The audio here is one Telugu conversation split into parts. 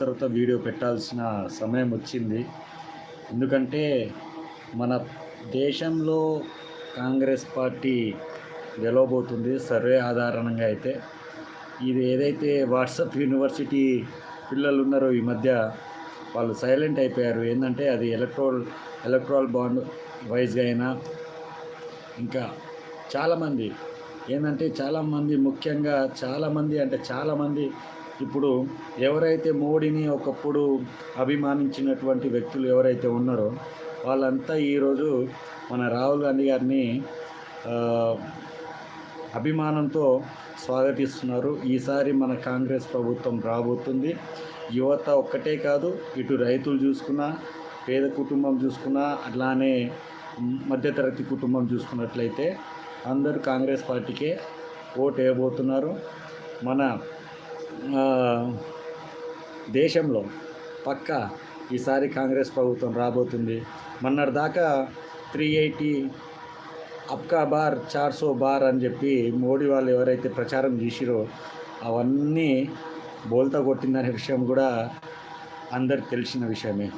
తర్వాత వీడియో పెట్టాల్సిన సమయం వచ్చింది. ఎందుకంటే మన దేశంలో కాంగ్రెస్ పార్టీ గెలవబోతుంది సర్వే ఆధారంగా అయితే. ఇది ఏదైతే వాట్సాప్ యూనివర్సిటీ పిల్లలు ఉన్నారో ఈ మధ్య వాళ్ళు సైలెంట్ అయిపోయారు. ఏంటంటే అది ఎలక్ట్రోల్ ఎలక్ట్రాల్ బాండ్ వైజ్గా అయినా ఇంకా చాలామంది ఏంటంటే చాలామంది ముఖ్యంగా చాలామంది అంటే చాలామంది ఇప్పుడు ఎవరైతే మోడీని ఒకప్పుడు అభిమానించినటువంటి వ్యక్తులు ఎవరైతే ఉన్నారో వాళ్ళంతా ఈరోజు మన రాహుల్ గాంధీ గారిని అభిమానంతో స్వాగతిస్తున్నారు. ఈసారి మన కాంగ్రెస్ ప్రభుత్వం రాబోతుంది. యువత ఒక్కటే కాదు ఇటు రైతులు చూసుకున్నా పేద కుటుంబం చూసుకున్నా అట్లానే మధ్యతరగతి కుటుంబం చూసుకున్నట్లయితే అందరూ కాంగ్రెస్ పార్టీకే ఓటు వేయబోతున్నారు మన దేశంలో పక్క ఈసారి కాంగ్రెస్ ప్రభుత్వం రాబోతుంది. మొన్నటిదాకా త్రీ ఎయిటీ అప్కా బార్ చార్సో బార్ అని చెప్పి మోడీ వాళ్ళు ఎవరైతే ప్రచారం చేసిరో అవన్నీ బోల్తా కొట్టిందనే విషయం కూడా అందరికి తెలిసిన విషయమే.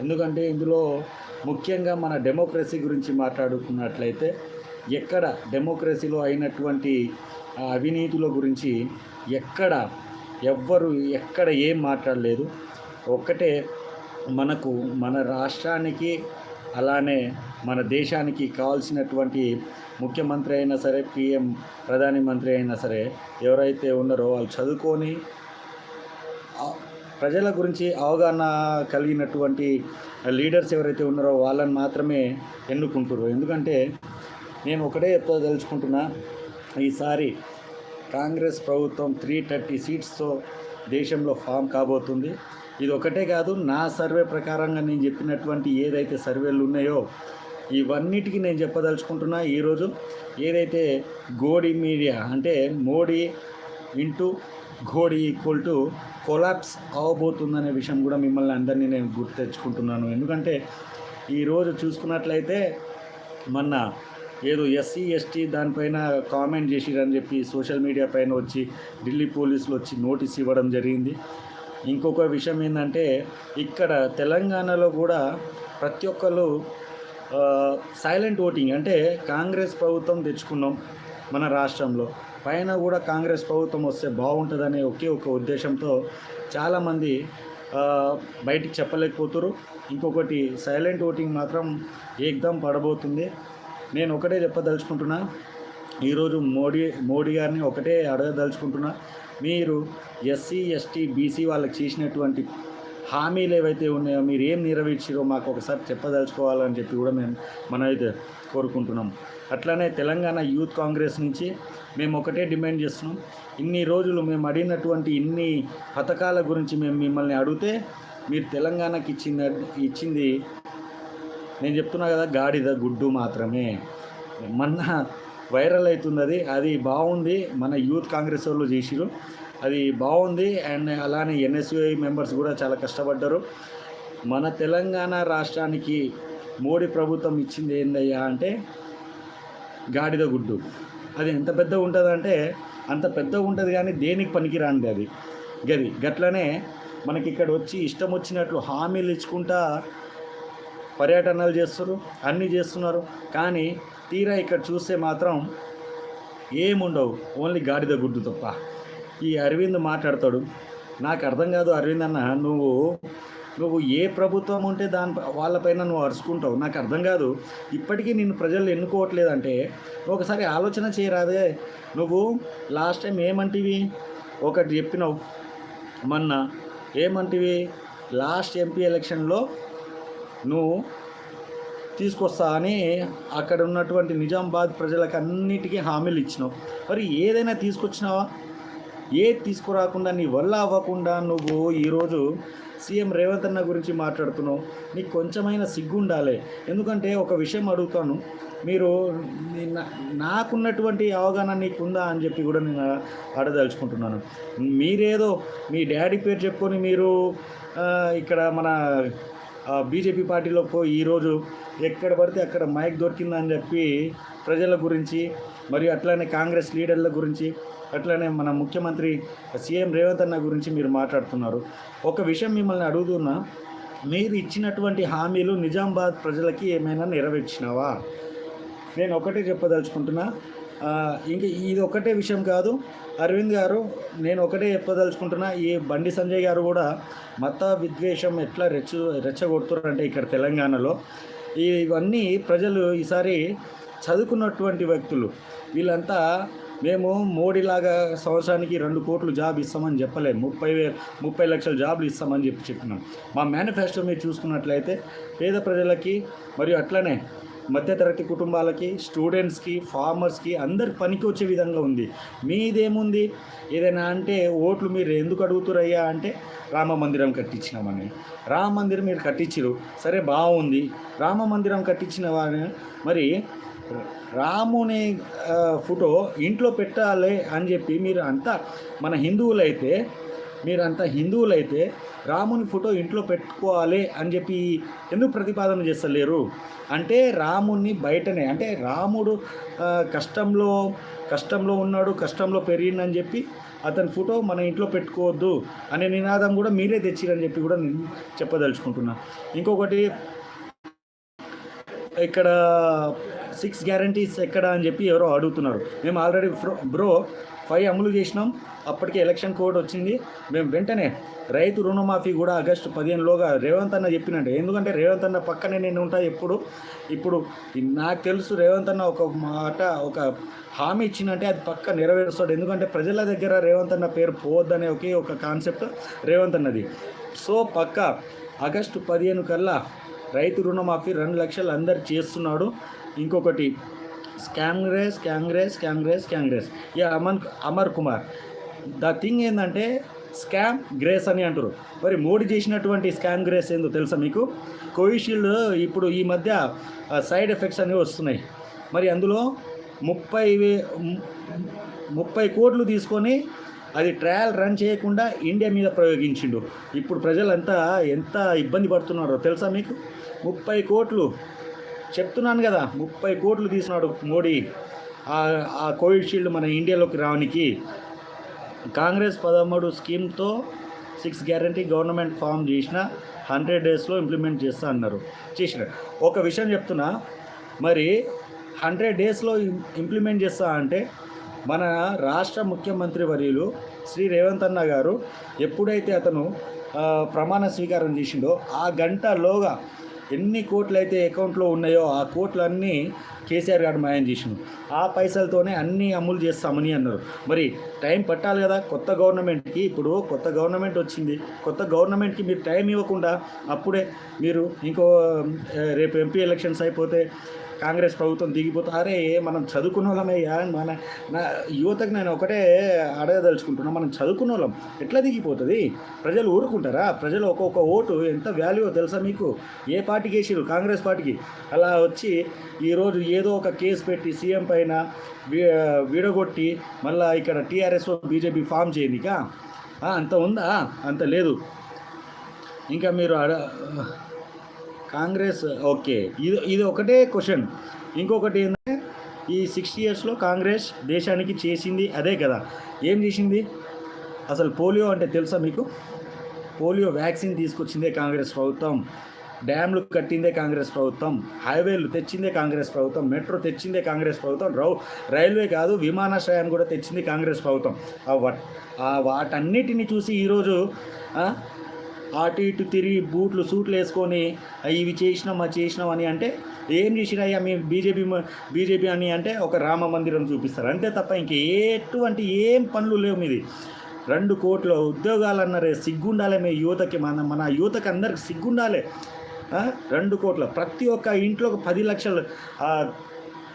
ఎందుకంటే ఇందులో ముఖ్యంగా మన డెమోక్రసీ గురించి మాట్లాడుకున్నట్లయితే ఎక్కడ డెమోక్రసీలో అయినటువంటి అవినీతుల గురించి ఎక్కడ ఎవ్వరు ఎక్కడ ఏం మాట్లాడలేదు. ఒక్కటే మనకు మన రాష్ట్రానికి అలానే మన దేశానికి కావాల్సినటువంటి ముఖ్యమంత్రి అయినా సరే పిఎం ప్రధాని మంత్రి అయినా సరే ఎవరైతే ఉన్నారో వాళ్ళు చదువుకొని ప్రజల గురించి అవగాహన కలిగినటువంటి లీడర్స్ ఎవరైతే ఉన్నారో వాళ్ళని మాత్రమే ఎన్నుకుంటారు ఎందుకంటే నేను ఒకటే చెప్పదలుచుకుంటున్నా ఈసారి కాంగ్రెస్ ప్రభుత్వం త్రీ థర్టీ సీట్స్తో దేశంలో ఫామ్ కాబోతుంది. ఇది ఒకటే కాదు నా సర్వే ప్రకారంగా నేను చెప్పినటువంటి ఏదైతే సర్వేలు ఉన్నాయో ఇవన్నిటికీ నేను చెప్పదలుచుకుంటున్నా. ఈరోజు ఏదైతే గోడి మీడియా అంటే మోడీ ఇంటూ ఘోడి ఈక్వల్ టు కొలాప్స్ అవబోతుందనే విషయం కూడా మిమ్మల్ని అందరినీ నేను గుర్తు తెచ్చుకుంటున్నాను. ఎందుకంటే ఈరోజు చూసుకున్నట్లయితే మొన్న ఏదో ఎస్సీ ఎస్టీ దానిపైన కామెంట్ చేసిరని చెప్పి సోషల్ మీడియా పైన వచ్చి ఢిల్లీ పోలీసులు వచ్చి నోటీస్ ఇవ్వడం జరిగింది. ఇంకొక విషయం ఏంటంటే ఇక్కడ తెలంగాణలో కూడా ప్రతి ఒక్కరు సైలెంట్ ఓటింగ్ అంటే కాంగ్రెస్ ప్రభుత్వం తెచ్చుకున్నాం మన రాష్ట్రంలో. పైన కూడా కాంగ్రెస్ ప్రభుత్వం వస్తే బాగుంటుందనే ఒకే ఒక ఉద్దేశంతో చాలామంది బయటికి చెప్పలేకపోతురు ఇంకొకటి సైలెంట్ ఓటింగ్ మాత్రం ఏకదం పడబోతుంది. నేను ఒకటే చెప్పదలుచుకుంటున్నా. ఈరోజు మోడీ మోడీ గారిని ఒకటే అడగదలుచుకుంటున్నా. మీరు ఎస్సీ ఎస్టీ బీసీ వాళ్ళకి చేసినటువంటి హామీలు ఏవైతే ఉన్నాయో మీరు ఏం నెరవేర్చారో మాకు ఒకసారి చెప్పదలుచుకోవాలని చెప్పి కూడా మేము మనమైతే కోరుకుంటున్నాం. అట్లానే తెలంగాణ యూత్ కాంగ్రెస్ నుంచి మేము ఒకటే డిమాండ్ చేస్తున్నాం. ఇన్ని రోజులు మేము అడిగినటువంటి ఇన్ని పథకాల గురించి మేము మిమ్మల్ని అడిగితే మీరు తెలంగాణకి ఇచ్చింది ఇచ్చింది నేను చెప్తున్నా కదా గాడిద గుడ్డు మాత్రమే. మొన్న వైరల్ అవుతున్నది అది అది బాగుంది మన యూత్ కాంగ్రెస్ వాళ్ళు చేసిరు అది బాగుంది అండ్ అలానే ఎన్ఎస్యుఐ మెంబర్స్ కూడా చాలా కష్టపడ్డారు. మన తెలంగాణ రాష్ట్రానికి మోడీ ప్రభుత్వం ఇచ్చింది ఏందయ్యా అంటే గాడిద గుడ్డు. అది ఎంత పెద్దగా ఉంటుందంటే అంత పెద్దగా ఉంటుంది కానీ దేనికి పనికిరానిది అది. గది గట్లనే మనకి ఇక్కడ వచ్చి ఇష్టం వచ్చినట్లు హామీలు ఇచ్చుకుంటా పర్యటనలు చేస్తున్నారు అన్నీ చేస్తున్నారు. కానీ తీరా ఇక్కడ చూస్తే మాత్రం ఏముండవు ఓన్లీ గాడిద గుడ్డు తప్ప. ఈ అరవింద్ మాట్లాడతాడు నాకు అర్థం కాదు అరవింద్ అన్న నువ్వు నువ్వు ఏ ప్రభుత్వం ఉంటే దాని వాళ్ళపైన నువ్వు అరుచుకుంటావు? నాకు అర్థం కాదు. ఇప్పటికీ నేను ప్రజలు ఎన్నుకోవట్లేదంటే ఒకసారి ఆలోచన చేయరాదే. నువ్వు లాస్ట్ టైం ఏమంటివి? ఒకటి చెప్పినావు మొన్న. ఏమంటివి? లాస్ట్ ఎంపీ ఎలక్షన్లో నువ్వు తీసుకొస్తా అని అక్కడ ఉన్నటువంటి నిజామాబాద్ ప్రజలకు అన్నిటికీ హామీలు ఇచ్చినావు. మరి ఏదైనా తీసుకొచ్చినావా? ఏది తీసుకురాకుండా నీ వల్ల అవ్వకుండా నువ్వు ఈరోజు సీఎం రేవంత్ అన్న గురించి మాట్లాడుతున్నావు. నీకు కొంచెమైనా సిగ్గు ఉండాలి ఎందుకంటే ఒక విషయం అడుగుతాను. మీరు నాకున్నటువంటి అవగాహన నీకుందా అని చెప్పి కూడా నేను అడదలుచుకుంటున్నాను. మీరేదో మీ డాడీ పేరు చెప్పుకొని మీరు ఇక్కడ మన బీజేపీ పార్టీలో పోయి ఈరోజు ఎక్కడ పడితే అక్కడ మైక్ దొరికిందని చెప్పి ప్రజల గురించి మరియు అట్లనే కాంగ్రెస్ లీడర్ల గురించి అట్లనే మన ముఖ్యమంత్రి సీఎం రేవంత్ అన్న గురించి మీరు మాట్లాడుతున్నారు. ఒక విషయం మిమ్మల్ని అడుగుతున్నా మీరు ఇచ్చినటువంటి హామీలు నిజామాబాద్ ప్రజలకి ఏమైనా నెరవేర్చినావా? నేను ఒకటే చెప్పదలుచుకుంటున్నా ఇంక ఇది ఒకటే విషయం కాదు. అరవింద్ గారు నేను ఒకటే చెప్పదలుచుకుంటున్నా ఈ బండి సంజయ్ గారు కూడా మత విద్వేషం ఎట్లా రెచ్చ రెచ్చగొడుతున్నారంటే ఇక్కడ తెలంగాణలో ఈ ఇవన్నీ ప్రజలు ఈసారి చదువుకున్నటువంటి వ్యక్తులు. వీళ్ళంతా మేము మోడీలాగా సంవత్సరానికి రెండు కోట్లు జాబ్ ఇస్తామని చెప్పలేము ముప్పై వేలు ముప్పై లక్షల జాబ్లు ఇస్తామని చెప్పి చెప్పినాం. మా మేనిఫెస్టో మీరు చూసుకున్నట్లయితే పేద ప్రజలకి మరియు అట్లనే మధ్యతరగతి కుటుంబాలకి స్టూడెంట్స్కి ఫార్మర్స్కి అందరికి పనికి వచ్చే విధంగా ఉంది. మీదేముంది? ఏదైనా అంటే ఓట్లు మీరు ఎందుకు అడుగుతురయ్యా అంటే రామ మందిరం కట్టించినామని. రామ మందిరం మీరు కట్టించరు సరే బాగుంది. రామ మందిరం కట్టించిన వారిని మరి రాముని ఫోటో ఇంట్లో పెట్టాలి అని చెప్పి మీరు అంతా మన హిందువులైతే మీరంతా హిందువులైతే రాముని ఫోటో ఇంట్లో పెట్టుకోవాలి అని చెప్పి ఎందుకు ప్రతిపాదన చేస్తలేరు? అంటే రాముని బయటనే అంటే రాముడు కష్టంలో కష్టంలో ఉన్నాడు కష్టంలో పెరిగిందని చెప్పి అతని ఫోటో మన ఇంట్లో పెట్టుకోవద్దు అనే నినాదం కూడా మీరే తెచ్చిరని చెప్పి కూడా నేను చెప్పదలుచుకుంటున్నాను ఇంకొకటి ఇక్కడ సిక్స్ గ్యారంటీస్ ఎక్కడ అని చెప్పి ఎవరో అడుగుతున్నారు. మేము ఆల్రెడీ బ్రో ఫైవ్ అమలు చేసినాం. అప్పటికే ఎలక్షన్ కోడ్ వచ్చింది. మేము వెంటనే రైతు రుణమాఫీ కూడా ఆగస్టు పదిహేనులోగా రేవంత్ అన్న చెప్పినట్టు. ఎందుకంటే రేవంత్ అన్న పక్కనే నేను ఉంటా ఎప్పుడు ఇప్పుడు నాకు తెలుసు రేవంత్ అన్న ఒక మాట ఒక హామీ ఇచ్చిందంటే అది పక్క నెరవేరుస్తాడు. ఎందుకంటే ప్రజల దగ్గర రేవంత్ అన్న పేరు పోవద్దనే ఒకే ఒక కాన్సెప్ట్ రేవంత్ అన్నది. సో పక్క ఆగస్టు పదిహేను కల్లా రైతు రుణమాఫీ రెండు లక్షలు అందరు చేస్తున్నాడు. ఇంకొకటి స్కాంగ్రెస్ కాంగ్రెస్ కాంగ్రెస్ కాంగ్రెస్ ఈ అమన్ అమర్ కుమార్. ద థింగ్ ఏంటంటే స్కామ్ గ్రేస్ అని అంటారు మరి మోడీ చేసినటువంటి స్కామ్ గ్రేస్ ఏందో తెలుసా మీకు? కోవిషీల్డ్ ఇప్పుడు ఈ మధ్య సైడ్ ఎఫెక్ట్స్ అనేవి వస్తున్నాయి. మరి అందులో ముప్పై వే ముప్పై కోట్లు తీసుకొని అది ట్రయల్ రన్ చేయకుండా ఇండియా మీద ప్రయోగించిండు. ఇప్పుడు ప్రజలంతా ఎంత ఇబ్బంది పడుతున్నారో తెలుసా మీకు? ముప్పై కోట్లు చెప్తున్నాను కదా ముప్పై కోట్లు తీసుకున్నాడు మోడీ. ఆ- కోవిషీల్డ్ మన ఇండియాలోకి రావడానికి కాంగ్రెస్ పదమూడు స్కీమ్తో సిక్స్ గ్యారంటీ గవర్నమెంట్ ఫామ్ చేసిన హండ్రెడ్ డేస్లో ఇంప్లిమెంట్ చేస్తా అన్నారు. చేసిన ఒక విషయం చెప్తున్నా మరి హండ్రెడ్ డేస్లో ఇంప్లిమెంట్ చేస్తా అంటే మన రాష్ట్ర ముఖ్యమంత్రి వర్యులు శ్రీ రేవంత్ అన్న గారు ఎప్పుడైతే అతను ప్రమాణ స్వీకారం చేసిండో ఆ గంటలోగా ఎన్ని కోట్లు అయితే అకౌంట్లో ఉన్నాయో ఆ కోట్లన్నీ కేసీఆర్ గారు మాయం చేసిండు. ఆ పైసలతోనే అన్నీ అమలు చేస్తామని అన్నారు. మరి టైం పట్టాలి కదా కొత్త గవర్నమెంట్కి. ఇప్పుడు కొత్త గవర్నమెంట్ వచ్చింది. కొత్త గవర్నమెంట్కి మీరు టైం ఇవ్వకుండా అప్పుడే మీరు ఇంకో రేపు ఎంపీ ఎలక్షన్స్ అయిపోతే కాంగ్రెస్ ప్రభుత్వం దిగిపోతే అరే మనం చదువుకున్న వాళ్ళమయ్యా మన నా యువతకు నేను ఒకటే అడగదలుచుకుంటున్నా మనం చదువుకున్న వాళ్ళం ఎట్లా దిగిపోతుంది? ప్రజలు ఊరుకుంటారా? ప్రజలు ఒక్కొక్క ఓటు ఎంత వాల్యూ తెలుసా మీకు? ఏ పార్టీకి వేసారు కాంగ్రెస్ పార్టీకి. అలా వచ్చి ఈరోజు ఏదో ఒక కేసు పెట్టి సీఎం పైన విడగొట్టి మళ్ళీ ఇక్కడ టీఆర్ఎస్ బీజేపీ ఫామ్ చేయనిక అంత ఉందా? అంత లేదు. ఇంకా మీరు అడ కాంగ్రెస్. ఓకే. ఇది ఇది ఒకటే క్వశ్చన్. ఇంకొకటి ఏంటంటే ఈ సిక్స్టీ ఇయర్స్లో కాంగ్రెస్ దేశానికి చేసింది అదే కదా. ఏం చేసింది? అసలు పోలియో అంటే తెలుసా మీకు? పోలియో వ్యాక్సిన్ తీసుకొచ్చిందే కాంగ్రెస్ ప్రభుత్వం. డ్యామ్లు కట్టిందే కాంగ్రెస్ ప్రభుత్వం. హైవేలు తెచ్చిందే కాంగ్రెస్ ప్రభుత్వం. మెట్రో తెచ్చిందే కాంగ్రెస్ ప్రభుత్వం. రౌ రైల్వే కాదు విమానాశ్రయం కూడా తెచ్చింది కాంగ్రెస్ ప్రభుత్వం. వాటన్నిటిని చూసి ఈరోజు అటు ఇటు తిరిగి బూట్లు సూట్లు వేసుకొని ఇవి చేసినాం అది చేసినాం అని అంటే ఏం చేసినాయ్యా మేము బీజేపీ బీజేపీ అని అంటే ఒక రామ మందిరం చూపిస్తారు. అంతే తప్ప ఇంక ఎటువంటి ఏం పనులు లేవు మీది. రెండు కోట్ల ఉద్యోగాలు అన్నారే సిగ్గుండాలే మీ యువతకి. మన మన యువతకి అందరికి సిగ్గుండాలే. రెండు కోట్ల. ప్రతి ఒక్క ఇంట్లో పది లక్షలు. ఆ,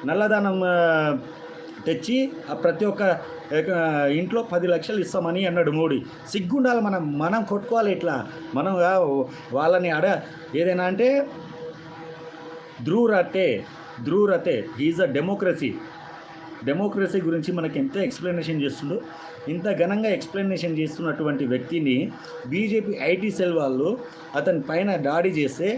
నల్లధనం తెచ్చి ప్రతి ఒక్క ఇంట్లో పది లక్షలు ఇస్తామని అన్నాడు మోడీ. సిగ్గుండాలి మనం మనం కొట్టుకోవాలి ఇట్లా. మనం వాళ్ళని అడ ఏదైనా అంటే ధ్రూరతే రతే ఈజ్ అ డెమోక్రసీ. డెమోక్రసీ గురించి మనకి ఎంత ఎక్స్ప్లెనేషన్ చేస్తుండో ఇంత ఘనంగా ఎక్స్ప్లెనేషన్ చేస్తున్నటువంటి వ్యక్తిని బీజేపీ ఐటీ సెల్ వాళ్ళు అతని పైన దాడి చేస్తే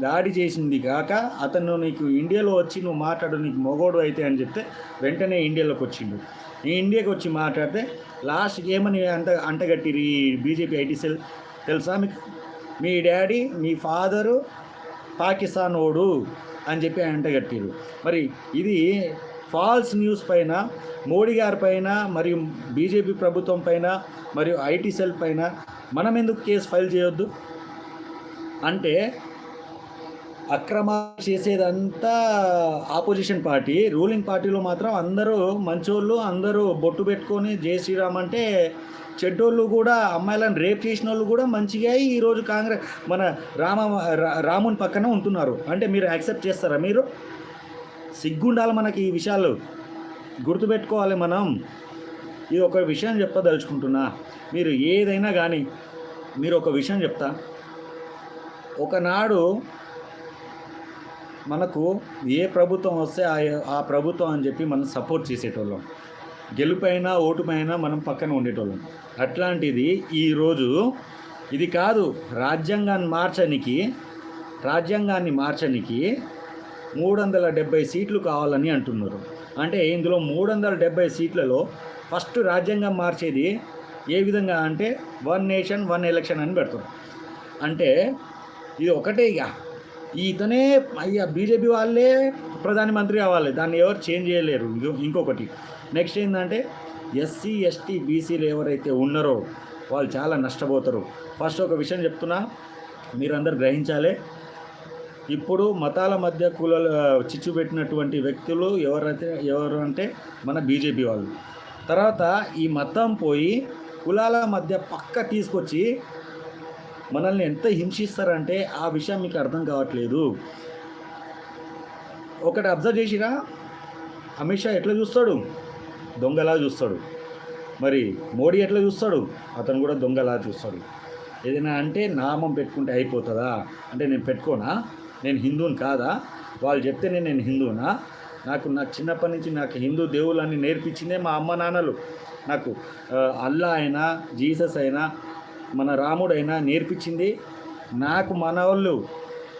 దాడి చేసింది కాక అతను నీకు ఇండియాలో వచ్చి నువ్వు మాట్లాడు నీకు మొగోడు అయితే అని చెప్తే వెంటనే ఇండియాలోకి వచ్చిండు. ఈ ఇండియాకి వచ్చి మాట్లాడితే లాస్ట్కి ఏమని అంట అంటగట్టిరి బీజేపీ ఐటీ సెల్? తెలుసా మీకు? మీ డాడీ మీ ఫాదరు పాకిస్తాన్ ఓడు అని చెప్పి అంటగట్టిరు మరి ఇది ఫాల్స్ న్యూస్ పైన మోడీ గారి పైన మరియు బీజేపీ ప్రభుత్వం పైన మరియు ఐటీ సెల్ పైన మనం ఎందుకు కేసు ఫైల్ చేయొద్దు? అంటే అక్రమాలు చేసేదంతా ఆపోజిషన్ పార్టీ. రూలింగ్ పార్టీలో మాత్రం అందరూ మంచోళ్ళు అందరూ బొట్టు పెట్టుకొని జై శ్రీరామ్ అంటే చెడ్డోళ్ళు కూడా అమ్మాయిలను రేప్ చేసిన వాళ్ళు కూడా మంచిగా ఈరోజు కాంగ్రెస్ మన రామ రాముని పక్కన ఉంటున్నారు. అంటే మీరు యాక్సెప్ట్ చేస్తారా మీరు? సిగ్గుండాలి మనకి ఈ విషయాలు. గుర్తుపెట్టుకోవాలి మనం. ఇది ఒక విషయం చెప్పదలుచుకుంటున్నా. మీరు ఏదైనా కానీ మీరు ఒక విషయం చెప్తా. ఒకనాడు మనకు ఏ ప్రభుత్వం వస్తే ఆ ఆ ప్రభుత్వం అని చెప్పి మనం సపోర్ట్ చేసేటోళ్ళం. గెలుపైనా ఓటుపైనా మనం పక్కన ఉండేటోళ్ళం. అట్లాంటిది ఈరోజు ఇది కాదు రాజ్యాంగాన్ని మార్చనికి రాజ్యాంగాన్ని మార్చనికి మూడు వందల డెబ్బై సీట్లు కావాలని అంటున్నారు. అంటే ఇందులో మూడు వందల డెబ్బై సీట్లలో ఫస్ట్ రాజ్యాంగం మార్చేది ఏ విధంగా అంటే వన్ నేషన్ వన్ ఎలక్షన్ అని పెడతారు. అంటే ఇది ఒకటే ఇక. ఇతనే అయ్యా బీజేపీ వాళ్ళే ప్రధానమంత్రి కావాలి దాన్ని ఎవరు చేంజ్ చేయలేరు. ఇంకొకటి. నెక్స్ట్ ఏంటంటే ఎస్సీ ఎస్టీ బీసీలు ఎవరైతే ఉన్నారో వాళ్ళు చాలా నష్టపోతారు. ఫస్ట్ ఒక విషయం చెప్తున్నా మీరందరూ గ్రహించాలి. ఇప్పుడు మతాల మధ్య కుల చిచ్చు పెట్టినటువంటి వ్యక్తులు ఎవరైతే ఎవరు అంటే మన బీజేపీ వాళ్ళు. తర్వాత ఈ మతం పోయి కులాల మధ్య పక్క తీసుకొచ్చి మనల్ని ఎంత హింసిస్తారంటే ఆ విషయం మీకు అర్థం కావట్లేదు. ఒకటి అబ్జర్వ్ చేసినా అమిత్ షా ఎట్లా చూస్తాడు? దొంగలా చూస్తాడు. మరి మోడీ ఎట్లా చూస్తాడు? అతను కూడా దొంగలా చూస్తాడు. ఏదైనా అంటే నామం పెట్టుకుంటే అయిపోతుందా? అంటే నేను పెట్టుకోనా? నేను హిందూని కాదా? వాళ్ళు చెప్తేనే నేను హిందూనా నాకు నా చిన్నప్పటి నుంచి నాకు హిందూ దేవుళ్ళని నేర్పించిందే మా అమ్మ నాన్నలు. నాకు అల్లా అయినా జీసస్ అయినా మన రాముడైనా నేర్పించింది. నాకు మనవాళ్ళు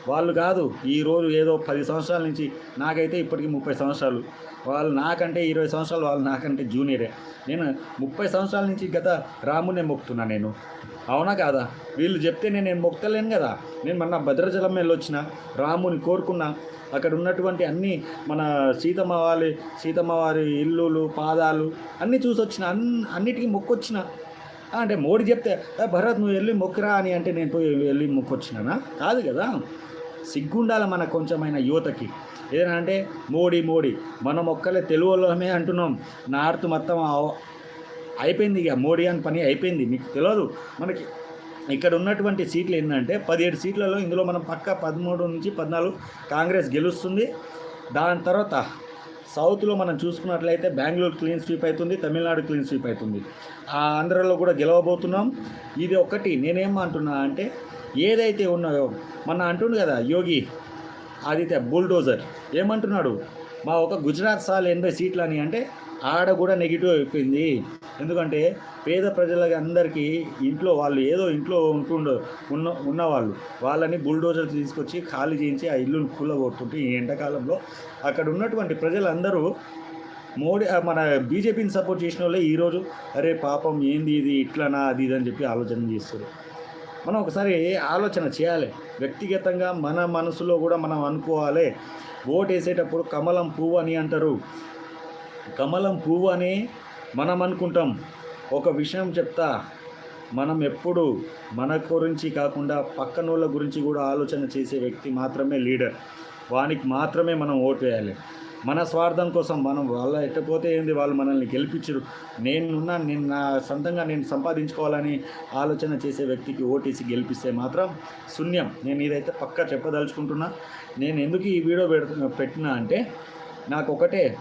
వాళ్ళు కాదు ఈరోజు ఏదో పది సంవత్సరాల నుంచి నాకైతే ఇప్పటికి ముప్పై సంవత్సరాలు. వాళ్ళు నాకంటే ఇరవై సంవత్సరాలు వాళ్ళు నాకంటే జూనియరే. నేను ముప్పై సంవత్సరాల నుంచి గత రామునే మొక్కుతున్నా నేను. అవునా కాదా? వీళ్ళు చెప్తే నేను నేను మొక్కలేను కదా? నేను మొన్న భద్రాచలం వెళ్ళొచ్చిన రాముని కోరుకున్నా. అక్కడ ఉన్నటువంటి అన్ని మన సీతమ్మ వారి సీతమ్మ వారి ఇల్లులు పాదాలు అన్నీ చూసొచ్చిన అన్ అన్నిటికీ మొక్కొచ్చిన. అంటే మోడీ చెప్తే భరత్ నువ్వు వెళ్ళి మొక్కురా అని అంటే నేను పోయి వెళ్ళి మొక్కొచ్చినానా? కాదు కదా. సిగ్గుండాలి మన కొంచెమైన యువతకి. ఏదైనా అంటే మోడీ మోడీ మనం ఒక్కలే తెలుగులోనే అంటున్నాం. నార్త్ మొత్తం అయిపోయింది ఇక. మోడీ అని పని అయిపోయింది. మీకు తెలియదు మనకి ఇక్కడ ఉన్నటువంటి సీట్లు ఏంటంటే పదిహేడు సీట్లలో ఇందులో మనం పక్క పదమూడు నుంచి పద్నాలుగు కాంగ్రెస్ గెలుస్తుంది. దాని తర్వాత సౌత్లో మనం చూసుకున్నట్లయితే బెంగళూరు క్లీన్ స్వీప్ అవుతుంది తమిళనాడు క్లీన్ స్వీప్ అవుతుంది ఆ ఆంధ్రలో కూడా గెలవబోతున్నాం. ఇది ఒకటి. నేనేమంటున్నా అంటే ఏదైతే ఉన్నాయో మన అంటుండు కదా యోగి ఆదిత్య బుల్డోజర్ ఏమంటున్నాడు? మా ఒక గుజరాత్ సాల్ ఎనభై సీట్లు అని అంటే ఆడ కూడా నెగిటివ్ అయిపోయింది. ఎందుకంటే పేద ప్రజలకి అందరికీ ఇంట్లో వాళ్ళు ఏదో ఇంట్లో ఉంటుండో ఉన్న ఉన్నవాళ్ళు వాళ్ళని బుల్డోజర్ తీసుకొచ్చి ఖాళీ చేయించి ఆ ఇల్లును కూలగొడుతుంటే ఈ ఎండాకాలంలో అక్కడ ఉన్నటువంటి ప్రజలందరూ మోడీ మన బీజేపీని సపోర్ట్ చేసిన వాళ్ళే ఈరోజు అరే పాపం ఏంది ఇది ఇట్లనా అది ఇది అని చెప్పి ఆలోచన చేస్తారు మనం ఒకసారి ఆలోచన చేయాలి. వ్యక్తిగతంగా మన మనసులో కూడా మనం అనుకోవాలి. ఓటు వేసేటప్పుడు కమలం పువ్వు అని అంటారు. కమలం పువ్వు అని మనం అనుకుంటాం ఒక విషయం చెప్తా. మనం ఎప్పుడు మన గురించి కాకుండా పక్కనోళ్ళ గురించి కూడా ఆలోచన చేసే వ్యక్తి మాత్రమే లీడర్. వానికి మాత్రమే మనం ఓటు వేయాలి. మన స్వార్థం కోసం మనం వాళ్ళ ఎట్టపోతే ఏంది వాళ్ళు మనల్ని గెలిపించరు నేనున్నా నేను నా సొంతంగా నేను సంపాదించుకోవాలని ఆలోచన చేసే వ్యక్తికి ఓటేసి గెలిపిస్తే మాత్రం శూన్యం. నేను ఇదైతే పక్కా చెప్పదలుచుకుంటున్నా. నేను ఎందుకు ఈ వీడియో పెడుతున్నా పెట్టినా అంటే నాకు ఒకటే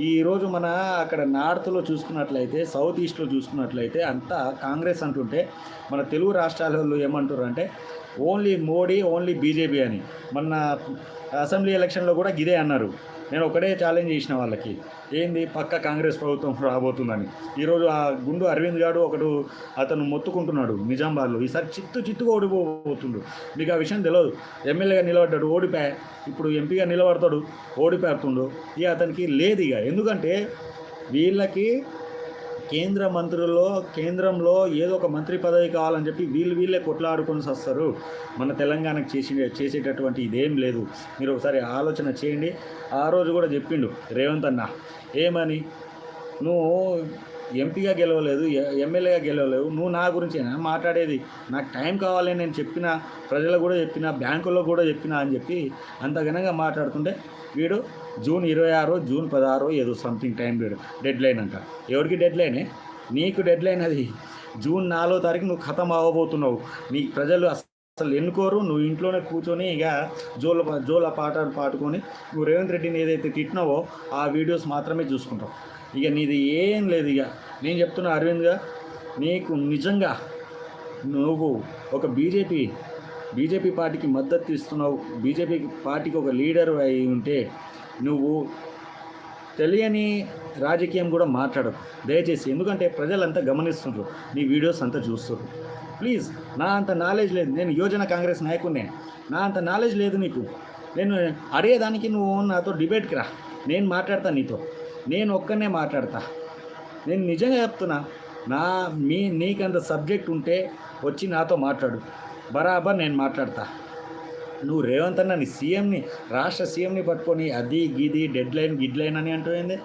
ఈరోజు మన అక్కడ నార్త్లో చూసుకున్నట్లయితే సౌత్ ఈస్ట్లో చూసుకున్నట్లయితే అంతా కాంగ్రెస్ అంటుంటే మన తెలుగు రాష్ట్రాలలో ఏమంటారు అంటే ఓన్లీ మోడీ ఓన్లీ బీజేపీ అని. మన అసెంబ్లీ ఎలక్షన్లో కూడా గిదే అన్నారు. నేను ఒకటే ఛాలెంజ్ చేసిన వాళ్ళకి. ఏంది? పక్క కాంగ్రెస్ ప్రభుత్వం రాబోతుందని. ఈరోజు ఆ గుండు అరవింద్ గారు ఒకడు అతను మొత్తుకుంటున్నాడు నిజామాబాద్లో ఈసారి చిత్తు చిత్తుగా ఓడిపోతుండు మీకు ఆ విషయం తెలియదు ఎమ్మెల్యేగా నిలబడ్డాడు ఓడిపోయా. ఇప్పుడు ఎంపీగా నిలబడతాడు ఓడిపోతుండు. ఇక అతనికి లేదు ఇక ఎందుకంటే వీళ్ళకి కేంద్ర మంత్రుల్లో కేంద్రంలో ఏదో ఒక మంత్రి పదవి కావాలని చెప్పి వీళ్ళు వీళ్ళే కొట్లాడుకొని వస్తారు మన తెలంగాణకు చేసి చేసేటటువంటి ఇదేం లేదు. మీరు ఒకసారి ఆలోచన చేయండి. ఆ రోజు కూడా చెప్పిండు రేవంత్ అన్న ఏమని? నువ్వు ఎంపీగా గెలవలేదు ఎమ్మెల్యేగా గెలవలేవు. నువ్వు నా గురించేనా మాట్లాడేది? నాకు టైం కావాలని నేను చెప్పిన ప్రజలకు కూడా చెప్పిన బ్యాంకుల్లో కూడా చెప్పిన అని చెప్పి అంత ఘనంగా మాట్లాడుతుంటే వీడు జూన్ ఇరవై ఆరో జూన్ పదహారో ఏదో something time period deadline అంట. ఎవరికి డెడ్ లైనే నీకు డెడ్ లైన్ అది. జూన్ నాలుగో తారీఖు నువ్వు ఖతం అవ్వబోతున్నావు. నీ ప్రజలు అసలు ఎన్నుకోరు. నువ్వు ఇంట్లోనే కూర్చొని ఇక జోల జోల పాటలు పాడుకొని నువ్వు రేవంత్ రెడ్డిని ఏదైతే తిట్టినావో ఆ వీడియోస్ మాత్రమే చూసుకుంటావు. ఇక నీది ఏం లేదు ఇక. నేను చెప్తున్నా అరవింద్గా నీకు నిజంగా నువ్వు ఒక బీజేపీ బీజేపీ పార్టీకి మద్దతు ఇస్తున్నావు. బీజేపీ పార్టీకి ఒక లీడర్ అయి ఉంటే నువ్వు తెలియని రాజకీయం కూడా మాట్లాడకు. దయచేసి ఎందుకంటే ప్రజలంతా గమనిస్తుండ్రు. నీ వీడియోస్ అంతా చూస్తున్నారు ప్లీజ్ నా అంత నాలెడ్జ్ లేదు. నేను యువజన కాంగ్రెస్ నాయకుడినే. నా అంత నాలెడ్జ్ లేదు నీకు. నేను అడిగేదానికి నువ్వు నాతో డిబేట్కి రా. నేను మాట్లాడతా నీతో. నేను ఒక్కనే మాట్లాడతా. నేను నిజంగా చెప్తున్నా నా మీ నీకంత సబ్జెక్ట్ ఉంటే వచ్చి నాతో మాట్లాడు. బరాబర్ నేను మాట్లాడతా. నువ్వు రేవంత్ అన్న నీ సీఎంని రాష్ట్ర సీఎంని పట్టుకొని అది గిది డెడ్ లైన్ గిడ్ లైన్ అని అంటుంది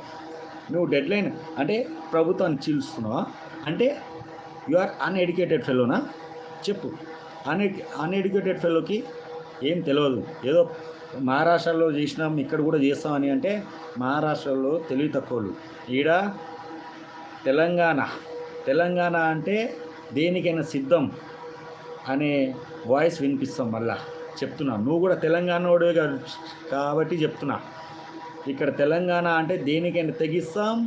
నువ్వు డెడ్ లైన్ అంటే ప్రభుత్వాన్ని చీలుస్తున్నావా? అంటే యు ఆర్ అన్ఎడ్యుకేటెడ్ ఫెలోనా చెప్పు. అన్ అన్ఎడ్యుకేటెడ్ ఫెలోకి ఏం తెలియదు ఏదో మహారాష్ట్రలో చేసినాం ఇక్కడ కూడా చేస్తామని అంటే మహారాష్ట్రలో తెలివి తక్కువలు. ఈడ తెలంగాణ తెలంగాణ అంటే దేనికైనా సిద్ధం అనే వాయిస్ వినిపిస్తాం మళ్ళా. చెప్తున్నా. నువ్వు కూడా తెలంగాణోడే కాబట్టి చెప్తున్నా. ఇక్కడ తెలంగాణ అంటే దేనికైనా తెగిస్తాం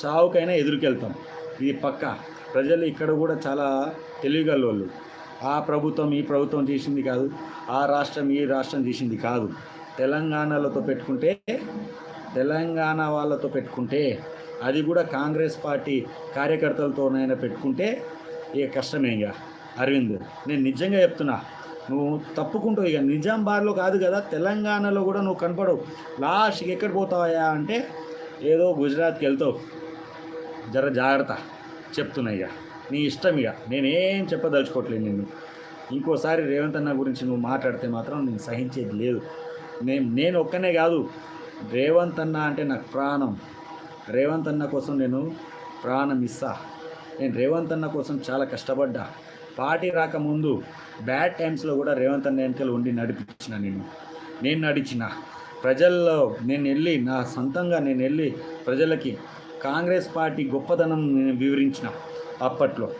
చావుకైనా ఎదురుకెళ్తాం. ఇది పక్క. ప్రజలు ఇక్కడ కూడా చాలా తెలివిగలవాళ్ళు. ఆ ప్రభుత్వం ఈ ప్రభుత్వం చేసింది కాదు ఆ రాష్ట్రం ఈ రాష్ట్రం చేసింది కాదు. తెలంగాణలతో పెట్టుకుంటే తెలంగాణ వాళ్ళతో పెట్టుకుంటే అది కూడా కాంగ్రెస్ పార్టీ కార్యకర్తలతోనైనా పెట్టుకుంటే ఇక కష్టమే ఇక అరవింద్ నేను నిజంగా చెప్తున్నా. నువ్వు తప్పుకుంటావు ఇక. నిజామాబాద్లో కాదు కదా తెలంగాణలో కూడా నువ్వు కనపడవు. లాస్ట్కి ఎక్కడ పోతావా అంటే ఏదో గుజరాత్కి వెళ్తావు. జర జాగ్రత్త చెప్తున్నా ఇక. నీ ఇష్టం ఇక. నేనేం చెప్పదలుచుకోవట్లేదు నిన్ను. ఇంకోసారి రేవంత్ అన్న గురించి నువ్వు మాట్లాడితే మాత్రం నేను సహించేది లేదు. నేను నేను ఒక్కనే కాదు. రేవంత్ అన్న అంటే నాకు ప్రాణం. రేవంత్ అన్న కోసం నేను ప్రాణం ఇస్తా. నేను రేవంత్ అన్న కోసం చాలా కష్టపడ్డా. పార్టీ రాకముందు బ్యాడ్ టైమ్స్లో కూడా రేవంత్ అన్న వెనకాల ఉండి నడిపించిన నేను. నేను నడిచిన. ప్రజల్లో నేను వెళ్ళి నా సొంతంగా నేను వెళ్ళి ప్రజలకి కాంగ్రెస్ పార్టీ గొప్పదనం నేను వివరించిన. అప్పట్లో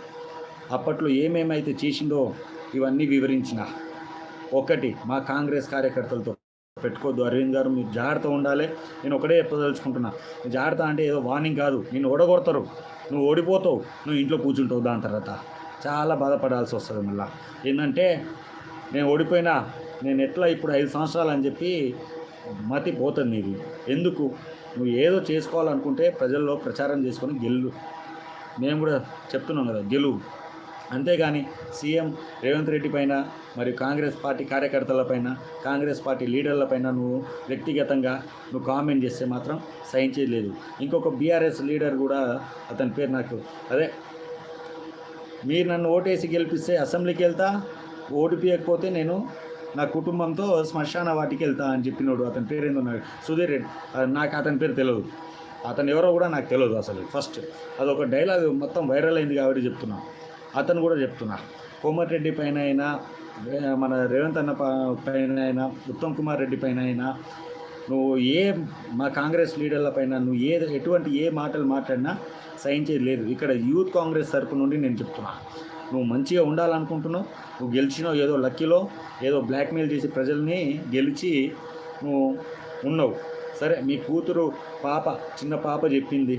అప్పట్లో ఏమేమైతే చేసిందో ఇవన్నీ వివరించిన. ఒకటి మా కాంగ్రెస్ కార్యకర్తలతో పెట్టుకోవద్దు. అరవింద్ గారు మీరు జాగ్రత్త ఉండాలి. నేను ఒకటే చెప్పదలుచుకుంటున్నా. జాగ్రత్త అంటే ఏదో వార్నింగ్ కాదు. నేను ఓడగొడతారు. నువ్వు ఓడిపోతావు. నువ్వు ఇంట్లో కూర్చుంటావు దాని తర్వాత. చాలా బాధపడాల్సి వస్తుంది మళ్ళీ. ఏంటంటే నేను ఓడిపోయినా నేను ఎట్లా ఇప్పుడు ఐదు సంవత్సరాలు అని చెప్పి మతి పోతుంది నీది. ఎందుకు? నువ్వు ఏదో చేసుకోవాలనుకుంటే ప్రజల్లో ప్రచారం చేసుకొని గెలు మేము కూడా చెప్తున్నాం కదా గెలువు. అంతేగాని సీఎం రేవంత్ రెడ్డి పైన మరియు కాంగ్రెస్ పార్టీ కార్యకర్తలపైన కాంగ్రెస్ పార్టీ లీడర్లపైన నువ్వు వ్యక్తిగతంగా నువ్వు కామెంట్ చేస్తే మాత్రం సహించేది లేదు. ఇంకొక బీఆర్ఎస్ లీడర్ కూడా అతని పేరు నాకు అదే మీరు నన్ను ఓటేసి గెలిపిస్తే అసెంబ్లీకి వెళ్తా ఓడిపియకపోతే నేను నా కుటుంబంతో శ్మశాన వాటికి వెళ్తా అని చెప్పినోడు. అతని పేరు ఏందో నాకు సుధీర్ రెడ్డి. నాకు అతని పేరు తెలియదు అతను ఎవరో కూడా నాకు తెలియదు అసలు. ఫస్ట్ అదొక డైలాగ్ మొత్తం వైరల్ అయింది కాబట్టి చెప్తున్నా. అతను కూడా చెప్తున్నా. కోమటిరెడ్డి పైన అయినా మన రేవంత్ అన్న పైన అయినా ఉత్తమ్ కుమార్ రెడ్డి పైన అయినా నువ్వు ఏ మా కాంగ్రెస్ లీడర్ల పైన నువ్వు ఏ ఎటువంటి ఏ మాటలు మాట్లాడినా సహించేది లేదు. ఇక్కడ యూత్ కాంగ్రెస్ తరపు నుండి నేను చెప్తున్నా. నువ్వు మంచిగా ఉండాలనుకుంటున్నావు నువ్వు గెలిచినావు ఏదో లక్కీలో ఏదో బ్లాక్మెయిల్ చేసి ప్రజల్ని గెలిచి నువ్వు ఉన్నావు. సరే మీ కూతురు పాప చిన్న పాప చెప్పింది.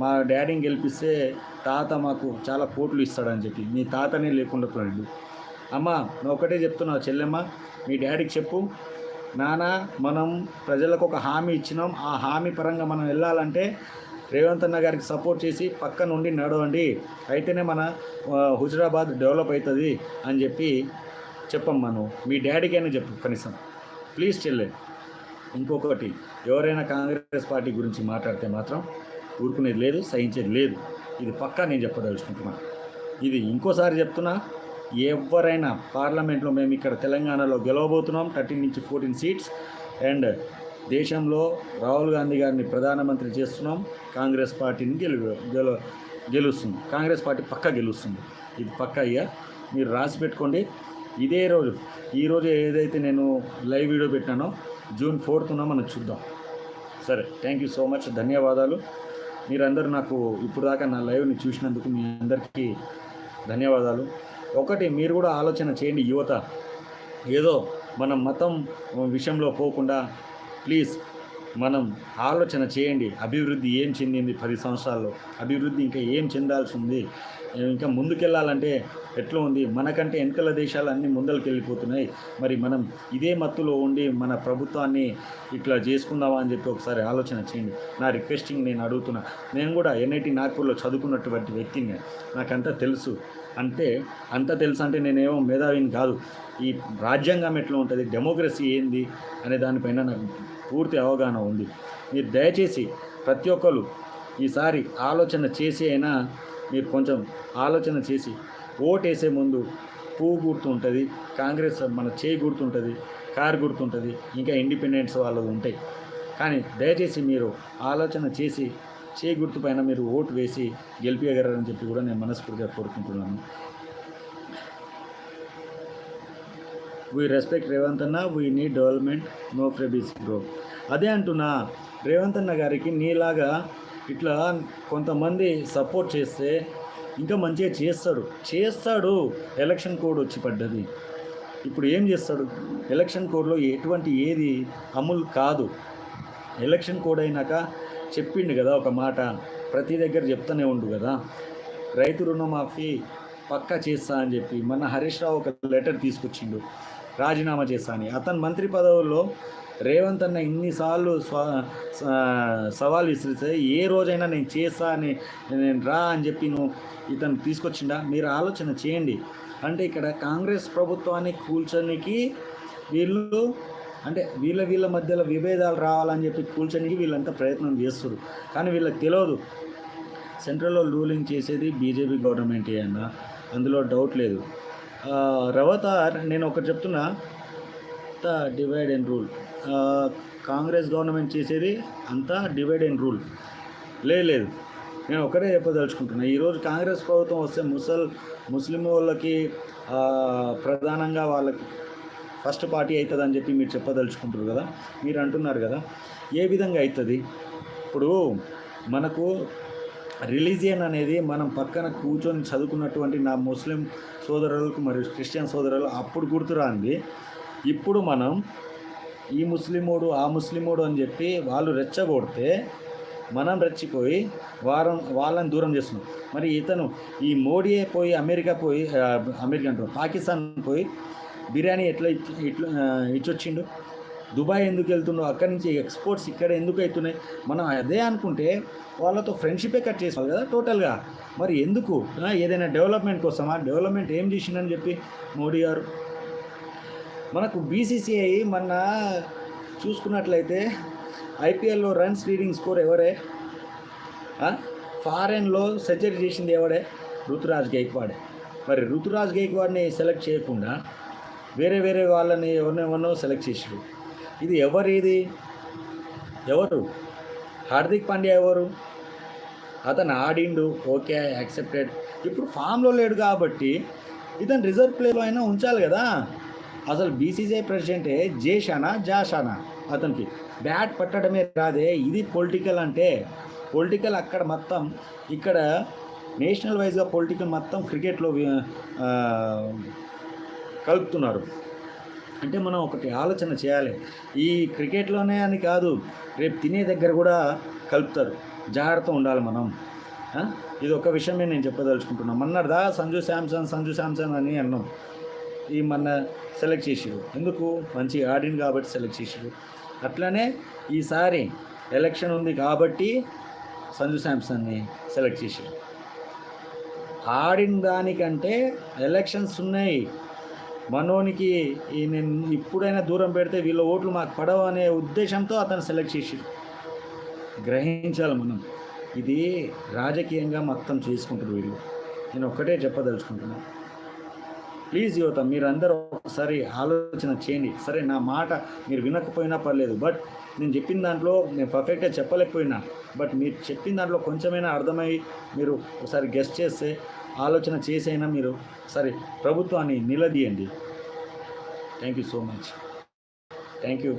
మా డాడీని గెలిపిస్తే తాత మాకు చాలా కోట్లు ఇస్తాడని చెప్పి. మీ తాతనే లేకుండా పోయిండు. అమ్మ నువ్వు ఒకటే చెప్తున్నావు చెల్లెమ్మ మీ డాడీకి చెప్పు నానా మనం ప్రజలకు ఒక హామీ ఇచ్చినాం. ఆ హామీ పరంగా మనం వెళ్ళాలంటే రేవంత్ అన్న గారికి సపోర్ట్ చేసి పక్క నుండి నడవండి. అయితేనే మన హుజరాబాద్ డెవలప్ అవుతుంది అని చెప్పి చెప్పమ్మా నువ్వు మీ డాడీకైనా చెప్పు కనీసం. ప్లీజ్ చెల్లె. ఇంకొకటి ఎవరైనా కాంగ్రెస్ పార్టీ గురించి మాట్లాడితే మాత్రం ఊరుకునేది లేదు సహించేది లేదు. ఇది పక్కా నేను చెప్పదలుచుకుంటున్నాను ఇది ఇంకోసారి చెప్తున్నా ఎవరైనా పార్లమెంట్లో మేము ఇక్కడ తెలంగాణలో గెలవబోతున్నాం థర్టీన్ నుంచి ఫోర్టీన్ సీట్స్. అండ్ దేశంలో రాహుల్ గాంధీ గారిని ప్రధానమంత్రి చేస్తున్నాం కాంగ్రెస్ పార్టీని గెలు గెలు గెలుస్తుంది. కాంగ్రెస్ పార్టీ పక్కా గెలుస్తుంది. ఇది పక్కా అయ్యా. మీరు రాసి పెట్టుకోండి. ఇదే రోజు ఈ రోజు ఏదైతే నేను లైవ్ వీడియో పెట్టానో జూన్ ఫోర్త్న మనం చూద్దాం. సరే థ్యాంక్ యూ సో మచ్. ధన్యవాదాలు. మీరందరూ నాకు ఇప్పుడు దాకా నా లైవ్ని చూసినందుకు మీ అందరికీ ధన్యవాదాలు. ఒకటి మీరు కూడా ఆలోచన చేయండి యువత. ఏదో మన మతం విషయంలో పోకుండా ప్లీజ్ మనం ఆలోచన చేయండి అభివృద్ధి ఏం చెందింది పది సంవత్సరాల్లో? అభివృద్ధి ఇంకా ఏం చెందాల్సి ఉంది ఇంకా ముందుకెళ్ళాలంటే ఎట్లా ఉంది? మనకంటే వెనకల దేశాలు అన్నీ ముందరికి వెళ్ళిపోతున్నాయి మరి మనం ఇదే మత్తులో ఉండి మన ప్రభుత్వాన్ని ఇట్లా చేసుకుందామా అని చెప్పి ఒకసారి ఆలోచన చేయండి. నా రిక్వెస్టింగ్ నేను అడుగుతున్నా. నేను కూడా ఎన్ఐటి నాగ్పూర్లో చదువుకున్నటువంటి వ్యక్తిని. నాకంతా తెలుసు. అంటే అంత తెలుసు అంటే నేనేమో మేధావిని కాదు. ఈ రాజ్యాంగం ఎట్లా ఉంటుంది? డెమోక్రసీ ఏంది? అనే దానిపైన నాకు పూర్తి అవగాహన ఉంది. మీరు దయచేసి ప్రతి ఒక్కరు ఈసారి ఆలోచన చేసి అయినా మీరు కొంచెం ఆలోచన చేసి ఓటేసే ముందు పువ్వు గుర్తుంటుంది కాంగ్రెస్ మన చేయి గుర్తుంటుంది కారు గుర్తుంటుంది ఇంకా ఇండిపెండెన్స్ వాళ్ళది ఉంటాయి. కానీ దయచేసి మీరు ఆలోచన చేసి చేయి గుర్తుపైన మీరు ఓటు వేసి గెలిపించగలరని చెప్పి కూడా నేను మనస్ఫూర్తిగా కోరుకుంటున్నాను. వీ రెస్పెక్ట్ రేవంత్ అన్న we need development no freebies bro అదే అంటున్నా రేవంత్ అన్న గారికి నీలాగా ఇట్లా కొంతమంది సపోర్ట్ చేస్తే ఇంకా మంచిగా చేస్తాడు. చేస్తాడు. ఎలక్షన్ కోడ్ వచ్చి పడ్డది. ఇప్పుడు ఏం చేస్తాడు? ఎలక్షన్ కోడ్లో ఎటువంటి ఏది అమలు కాదు. ఎలక్షన్ కోడ్ అయినాక చెప్పిండు కదా ఒక మాట. ప్రతి దగ్గర చెప్తూనే ఉండు కదా. రైతు రుణమాఫీ పక్కా చేస్తా అని చెప్పి మన హరీష్ రావు ఒక లెటర్ తీసుకొచ్చిండు. రాజీనామా చేశాను. అతను మంత్రి పదవుల్లో రేవంత్ అన్న ఇన్నిసార్లు స్వా సవాల్ విసిరితే ఏ రోజైనా నేను చేస్తా అని నేను రా అని చెప్పి నువ్వు ఇతను తీసుకొచ్చిండా? మీరు ఆలోచన చేయండి. అంటే ఇక్కడ కాంగ్రెస్ ప్రభుత్వాన్ని కూల్చడానికి వీళ్ళు అంటే వీళ్ళ వీళ్ళ మధ్యలో విభేదాలు రావాలని చెప్పి కూల్చడానికి వీళ్ళంతా ప్రయత్నం చేస్తారు కానీ వీళ్ళకి తెలియదు. సెంట్రల్లో రూలింగ్ చేసేది బీజేపీ గవర్నమెంటే అన్న. అందులో డౌట్ లేదు. రవతార్ నేను ఒకటి చెప్తున్నా. అంతా divide and rule Congress government చేసేది అంతా డివైడ్ అండ్ రూల్ లేదు లేదు. నేను ఒకటే చెప్పదలుచుకుంటున్నా. ఈరోజు కాంగ్రెస్ ప్రభుత్వం వస్తే ముసల్ ముస్లిం వాళ్ళకి ప్రధానంగా వాళ్ళకి ఫస్ట్ పార్టీ అవుతుంది అని చెప్పి మీరు చెప్పదలుచుకుంటారు కదా. మీరు అంటున్నారు కదా. ఏ విధంగా అవుతుంది ఇప్పుడు మనకు రిలీజియన్ అనేది మనం పక్కన కూర్చొని చదువుకున్నటువంటి నా ముస్లిం సోదరులకు మరియు క్రిస్టియన్ సోదరులు అప్పుడు గుర్తురాంది ఇప్పుడు మనం ఈ ముస్లిమోడు ఆ ముస్లిమోడు అని చెప్పి వాళ్ళు రెచ్చగొడితే మనం రెచ్చిపోయి వారం వాళ్ళని దూరం చేస్తున్నాం. మరి ఇతను ఈ మోడీయే పోయి అమెరికా పోయి అమెరికా అంటారు పాకిస్తాన్ పోయి బిర్యానీ ఎట్లా ఇచ్చి ఇట్లా ఇచ్చొచ్చిండు? దుబాయ్ ఎందుకు వెళ్తుండో అక్కడి నుంచి ఎక్స్పోర్ట్స్ ఇక్కడ ఎందుకు అవుతున్నాయి? మనం అదే అనుకుంటే వాళ్ళతో ఫ్రెండ్షిపే కట్ చేసుకోవాలి కదా టోటల్గా. మరి ఎందుకు? ఏదైనా డెవలప్మెంట్ కోసమా? డెవలప్మెంట్ ఏం చేసిండని చెప్పి మోడీ గారు. మనకు బీసీసీఐ మొన్న చూసుకున్నట్లయితే ఐపీఎల్లో రన్స్ లీడింగ్ స్కోర్ ఎవరే? ఫారెన్లో సెంచరీ చేసింది ఎవడే? ఋతురాజ్ గైక్వాడే. మరి ఋతురాజ్ గైక్వాడ్ని సెలెక్ట్ చేయకుండా వేరే వేరే వాళ్ళని ఎవరినెవరినో ఎవరినో సెలెక్ట్ చేసారు ఇది ఎవరిది ఎవరు? హార్దిక్ పాండ్యా ఎవరు? అతను ఆడిండు ఓకే యాక్సెప్టెడ్. ఇప్పుడు ఫామ్లో లేడు కాబట్టి ఇతను రిజర్వ్ ప్లేలో అయినా ఉంచాలి కదా. అసలు బీసీసీఐ ప్రెసిడెంటే జేషానా జాషానా అతనికి? బ్యాట్ పట్టడమే రాదే ఇది పొలిటికల్ అంటే. పొలిటికల్ అక్కడ మొత్తం ఇక్కడ నేషనల్ వైజ్గా పొలిటికల్ మొత్తం క్రికెట్లో కలుపుతున్నారు. అంటే మనం ఒకటి ఆలోచన చేయాలి. ఈ క్రికెట్లోనే అని కాదు రేపు తినే దగ్గర కూడా కలుపుతారు. జాగ్రత్త ఉండాలి మనం. ఇది ఒక విషయమే నేను చెప్పదలుచుకుంటున్నాను మొన్నదా సంజు శాంసన్ సంజు శాంసన్ అని అన్నాం. ఈ మన సెలెక్ట్ చేసిరు. ఎందుకు? మంచి ఆడింది కాబట్టి సెలెక్ట్ చేసిరు. అట్లనే ఈసారి ఎలక్షన్ ఉంది కాబట్టి సంజు శాంసన్ని సెలెక్ట్ చేసిరు. ఆడిన దానికంటే ఎలక్షన్స్ ఉన్నాయి. మనోనికి ఈ నేను ఇప్పుడైనా దూరం పెడితే వీళ్ళ ఓట్లు మాకు పడవు అనే ఉద్దేశంతో అతను సెలెక్ట్ చేసిరు గ్రహించాలి మనం. ఇది రాజకీయంగా మొత్తం చేసుకుంటారు వీళ్ళు. నేను ఒక్కటే చెప్పదలుచుకుంటున్నాను ప్లీజ్ యువత మీరందరూ ఒకసారి ఆలోచన చేయండి. సరే నా మాట మీరు వినకపోయినా పర్లేదు బట్ నేను చెప్పిన దాంట్లో నేను పర్ఫెక్ట్గా చెప్పలేకపోయినా. బట్ మీరు చెప్పిన దాంట్లో కొంచెమైనా అర్థమై మీరు ఒకసారి గెస్ట్ చేస్తే ఆలోచన చేసైనా మీరు సరే ప్రభుత్వాన్ని నిలదీయండి. Thank you so much thank you